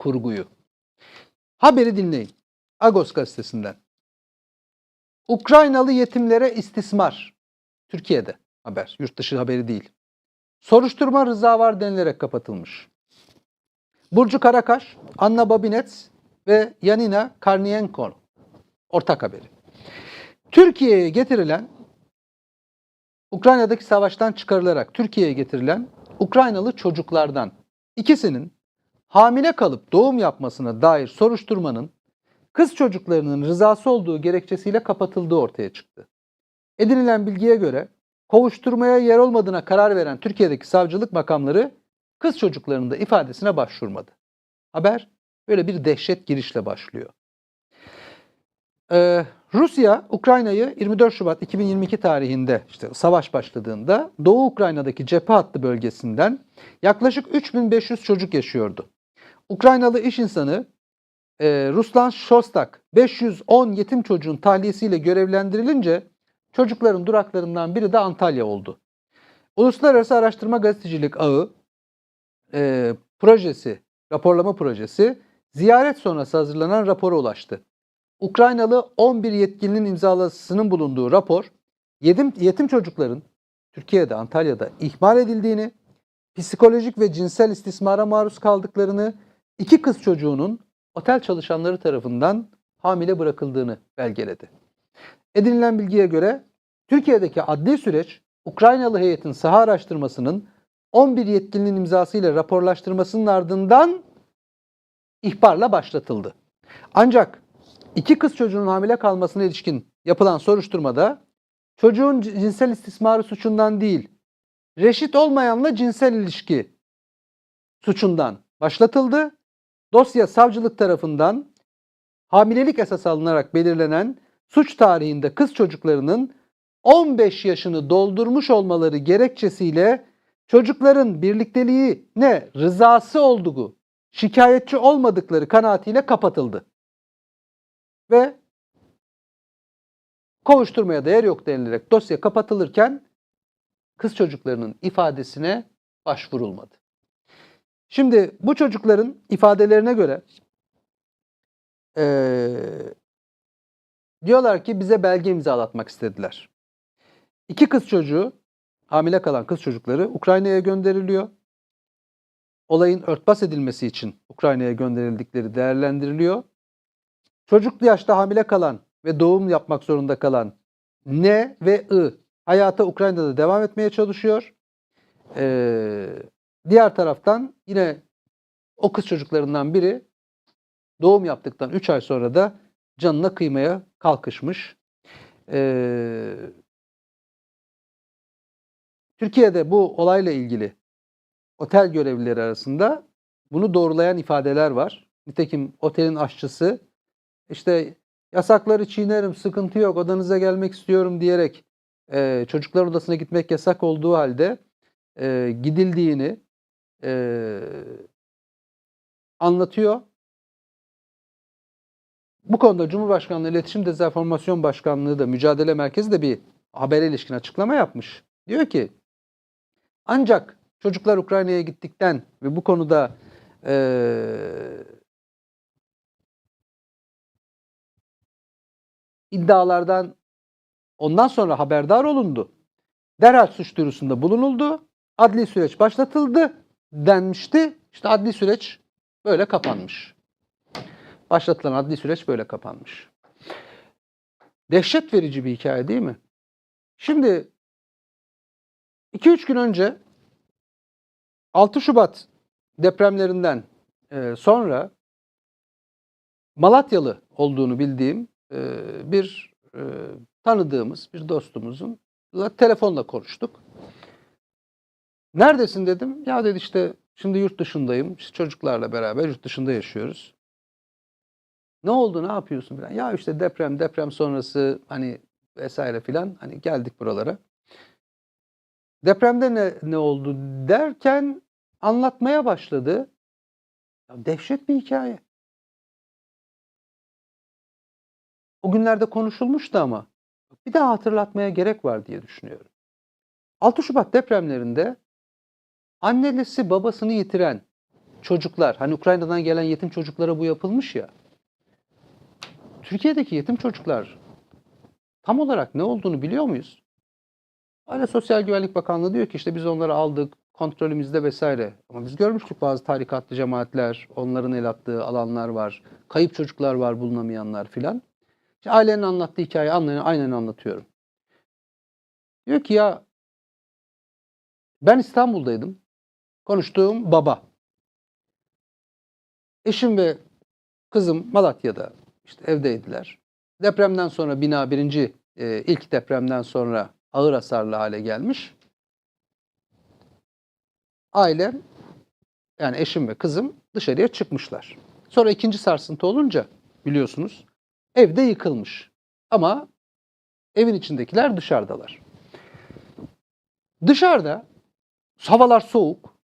kurguyu. Haberi dinleyin. Agos gazetesinden. Ukraynalı yetimlere istismar. Türkiye'de haber. Yurt dışı haberi değil. Soruşturma rıza var denilerek kapatılmış. Burcu Karakaş, Anna Babinets ve Yanina Karnienko ortak haberi. Türkiye'ye getirilen Ukrayna'daki savaştan çıkarılarak Türkiye'ye getirilen Ukraynalı çocuklardan ikisinin hamile kalıp doğum yapmasına dair soruşturmanın kız çocuklarının rızası olduğu gerekçesiyle kapatıldığı ortaya çıktı. Edinilen bilgiye göre kovuşturmaya yer olmadığına karar veren Türkiye'deki savcılık makamları kız çocuklarının da ifadesine başvurmadı. Haber böyle bir dehşet girişle başlıyor. Ee, Rusya, Ukrayna'yı 24 Şubat 2022 tarihinde işte savaş başladığında Doğu Ukrayna'daki cephe hattı bölgesinden yaklaşık 3500 çocuk yaşıyordu. Ukraynalı iş insanı e, Ruslan Şostak 510 yetim çocuğun tahliyesiyle görevlendirilince çocukların duraklarından biri de Antalya oldu. Uluslararası Araştırma Gazetecilik Ağı e, projesi, raporlama projesi ziyaret sonrası hazırlanan rapora ulaştı. Ukraynalı 11 yetkilinin imzalasının bulunduğu rapor, yetim, yetim çocukların Türkiye'de, Antalya'da ihmal edildiğini, psikolojik ve cinsel istismara maruz kaldıklarını, iki kız çocuğunun otel çalışanları tarafından hamile bırakıldığını belgeledi. Edinilen bilgiye göre Türkiye'deki adli süreç Ukraynalı heyetin saha araştırmasının 11 yetkilinin imzasıyla raporlaştırmasının ardından ihbarla başlatıldı. Ancak iki kız çocuğunun hamile kalmasına ilişkin yapılan soruşturmada çocuğun cinsel istismarı suçundan değil, reşit olmayanla cinsel ilişki suçundan başlatıldı. Dosya savcılık tarafından hamilelik esas alınarak belirlenen suç tarihinde kız çocuklarının 15 yaşını doldurmuş olmaları gerekçesiyle çocukların birlikteliği ne rızası olduğu, şikayetçi olmadıkları kanaatiyle kapatıldı. Ve kovuşturmaya değer yok denilerek dosya kapatılırken kız çocuklarının ifadesine başvurulmadı. Şimdi bu çocukların ifadelerine göre eee, diyorlar ki bize belge imzalatmak istediler. İki kız çocuğu, hamile kalan kız çocukları Ukrayna'ya gönderiliyor. Olayın örtbas edilmesi için Ukrayna'ya gönderildikleri değerlendiriliyor. Çocuklu yaşta hamile kalan ve doğum yapmak zorunda kalan N ve I hayata Ukrayna'da devam etmeye çalışıyor. Ee, diğer taraftan yine o kız çocuklarından biri doğum yaptıktan 3 ay sonra da canına kıymaya kalkışmış. Ee, Türkiye'de bu olayla ilgili otel görevlileri arasında bunu doğrulayan ifadeler var. Nitekim otelin aşçısı işte yasakları çiğnerim, sıkıntı yok, odanıza gelmek istiyorum diyerek e, çocuklar odasına gitmek yasak olduğu halde e, gidildiğini e, anlatıyor. Bu konuda Cumhurbaşkanlığı İletişim Dezenformasyon Başkanlığı da Mücadele Merkezi de bir habere ilişkin açıklama yapmış. Diyor ki ancak çocuklar Ukrayna'ya gittikten ve bu konuda eee iddialardan ondan sonra haberdar olundu. Derhal suç duyurusunda bulunuldu. Adli süreç başlatıldı denmişti. İşte adli süreç böyle kapanmış. Başlatılan adli süreç böyle kapanmış. Dehşet verici bir hikaye değil mi? Şimdi 2-3 gün önce 6 Şubat depremlerinden e, sonra Malatyalı olduğunu bildiğim e, bir e, tanıdığımız bir dostumuzun telefonla konuştuk. Neredesin dedim. Ya dedi işte şimdi yurt dışındayım. İşte çocuklarla beraber yurt dışında yaşıyoruz. Ne oldu ne yapıyorsun falan. Ya işte deprem deprem sonrası hani vesaire filan hani geldik buralara. Depremde ne, ne oldu derken anlatmaya başladı. Ya dehşet bir hikaye. O günlerde konuşulmuştu ama bir daha hatırlatmaya gerek var diye düşünüyorum. 6 Şubat depremlerinde annelisi babasını yitiren çocuklar, hani Ukrayna'dan gelen yetim çocuklara bu yapılmış ya. Türkiye'deki yetim çocuklar tam olarak ne olduğunu biliyor muyuz? Hala Sosyal Güvenlik Bakanlığı diyor ki işte biz onları aldık, kontrolümüzde vesaire. Ama biz görmüştük bazı tarikatlı cemaatler, onların el attığı alanlar var. Kayıp çocuklar var, bulunamayanlar filan. İşte ailenin anlattığı hikayeyi aynen, aynen anlatıyorum. Diyor ki ya ben İstanbul'daydım. Konuştuğum baba. Eşim ve kızım Malatya'da işte evdeydiler. Depremden sonra bina birinci e, ilk depremden sonra ağır hasarlı hale gelmiş. Ailem yani eşim ve kızım dışarıya çıkmışlar. Sonra ikinci sarsıntı olunca biliyorsunuz evde yıkılmış. Ama evin içindekiler dışarıdalar. Dışarıda havalar soğuk.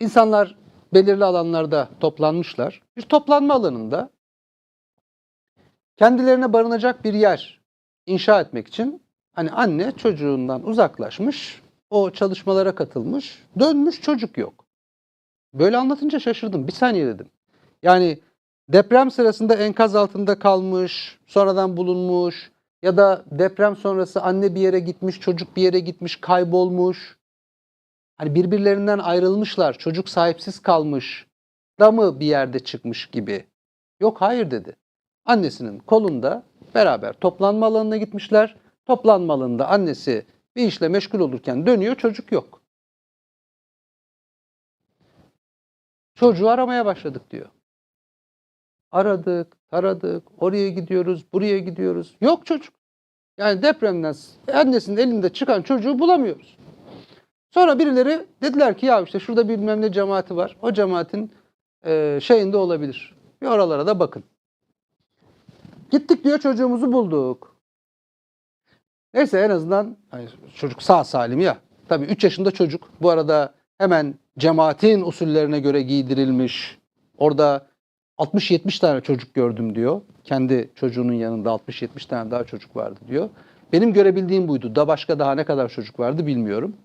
İnsanlar belirli alanlarda toplanmışlar. Bir toplanma alanında kendilerine barınacak bir yer inşa etmek için hani anne çocuğundan uzaklaşmış, o çalışmalara katılmış, dönmüş çocuk yok. Böyle anlatınca şaşırdım. Bir saniye dedim. Yani deprem sırasında enkaz altında kalmış, sonradan bulunmuş ya da deprem sonrası anne bir yere gitmiş, çocuk bir yere gitmiş, kaybolmuş. Hani birbirlerinden ayrılmışlar, çocuk sahipsiz kalmış da mı bir yerde çıkmış gibi. Yok hayır dedi. Annesinin kolunda beraber toplanma alanına gitmişler. Toplanma alanında annesi bir işle meşgul olurken dönüyor çocuk yok. Çocuğu aramaya başladık diyor. Aradık, taradık, oraya gidiyoruz, buraya gidiyoruz. Yok çocuk. Yani depremden annesinin elinde çıkan çocuğu bulamıyoruz. Sonra birileri dediler ki ya işte şurada bilmem ne cemaati var. O cemaatin e, şeyinde olabilir. Bir oralara da bakın. Gittik diyor çocuğumuzu bulduk. Neyse en azından hani çocuk sağ salim ya. Tabii 3 yaşında çocuk. Bu arada hemen cemaatin usullerine göre giydirilmiş. Orada 60-70 tane çocuk gördüm diyor. Kendi çocuğunun yanında 60-70 tane daha çocuk vardı diyor. Benim görebildiğim buydu. Da başka daha ne kadar çocuk vardı bilmiyorum.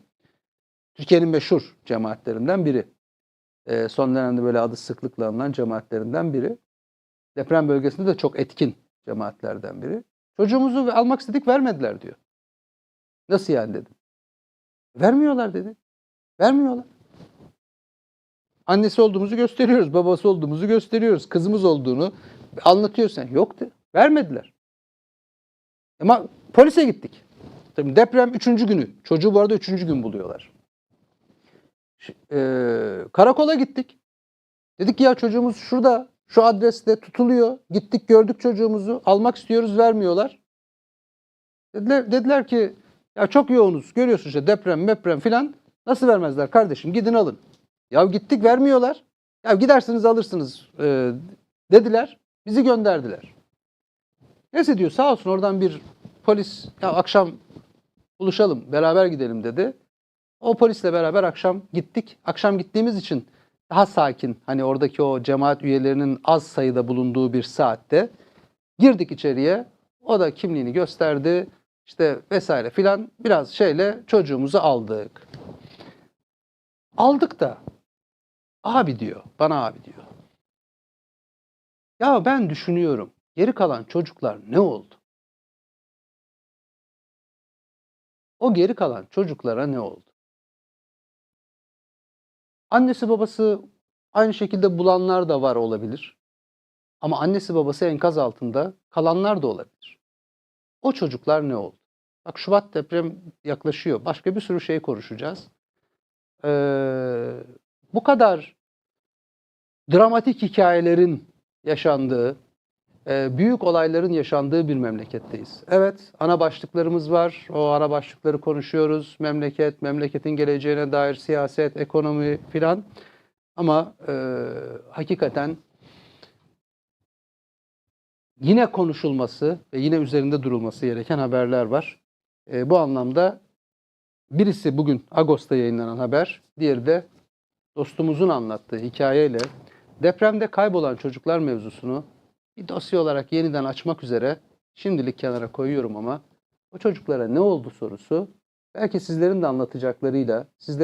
Türkiye'nin meşhur cemaatlerinden biri. Ee, son dönemde böyle adı sıklıkla anılan cemaatlerinden biri. Deprem bölgesinde de çok etkin cemaatlerden biri. Çocuğumuzu almak istedik vermediler diyor. Nasıl yani dedim. Vermiyorlar dedi. Vermiyorlar. Annesi olduğumuzu gösteriyoruz, babası olduğumuzu gösteriyoruz, kızımız olduğunu anlatıyorsan yoktu. Vermediler. Ama polise gittik. Tabii deprem üçüncü günü. Çocuğu bu arada üçüncü gün buluyorlar. Ee, karakola gittik. Dedik ki ya çocuğumuz şurada, şu adreste tutuluyor. Gittik gördük çocuğumuzu. Almak istiyoruz vermiyorlar. Dediler, dediler ki ya çok yoğunuz. Görüyorsun işte deprem, deprem filan. Nasıl vermezler kardeşim? Gidin alın. Ya gittik vermiyorlar. Ya gidersiniz alırsınız e, dediler. Bizi gönderdiler. Neyse diyor sağ olsun oradan bir polis ya akşam buluşalım beraber gidelim dedi. O polisle beraber akşam gittik. Akşam gittiğimiz için daha sakin hani oradaki o cemaat üyelerinin az sayıda bulunduğu bir saatte girdik içeriye. O da kimliğini gösterdi. işte vesaire filan biraz şeyle çocuğumuzu aldık. Aldık da abi diyor, bana abi diyor. Ya ben düşünüyorum, geri kalan çocuklar ne oldu? O geri kalan çocuklara ne oldu? Annesi babası aynı şekilde bulanlar da var olabilir. Ama annesi babası enkaz altında kalanlar da olabilir. O çocuklar ne oldu? Bak Şubat deprem yaklaşıyor. Başka bir sürü şey konuşacağız. Ee, bu kadar dramatik hikayelerin yaşandığı, büyük olayların yaşandığı bir memleketteyiz. Evet, ana başlıklarımız var. O ana başlıkları konuşuyoruz. Memleket, memleketin geleceğine dair siyaset, ekonomi filan. Ama e, hakikaten yine konuşulması ve yine üzerinde durulması gereken haberler var. E, bu anlamda birisi bugün Ağustos'ta yayınlanan haber, diğeri de dostumuzun anlattığı hikayeyle depremde kaybolan çocuklar mevzusunu bir dosya olarak yeniden açmak üzere şimdilik kenara koyuyorum ama o çocuklara ne oldu sorusu belki sizlerin de anlatacaklarıyla, sizlerin